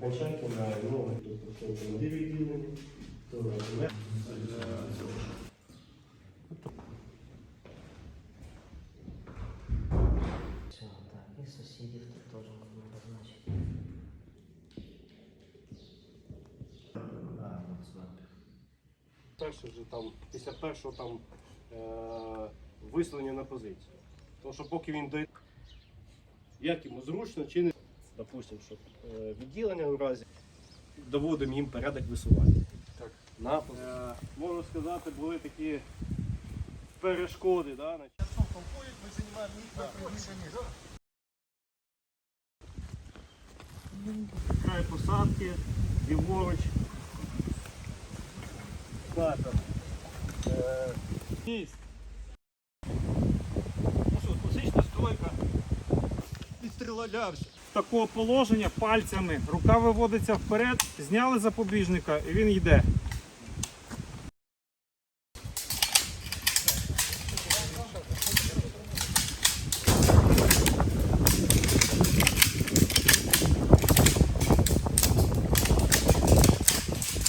окончательно, тут відділення, то не. Все, так, і сусідів тут теж можна позначити. Перше вже там, після першого там е- вислання на позицію. Тому що поки він дойде, як йому зручно чи не. Допустимо, що е, відділення в разі доводимо їм порядок висування. Так. На. Е, можна сказати, були такі перешкоди. Да, Край посадки, ліворуч. Там. Е. Ну що, класична стройка. Відстрілялявся. Такого положення пальцями. Рука виводиться вперед, зняли запобіжника і він йде.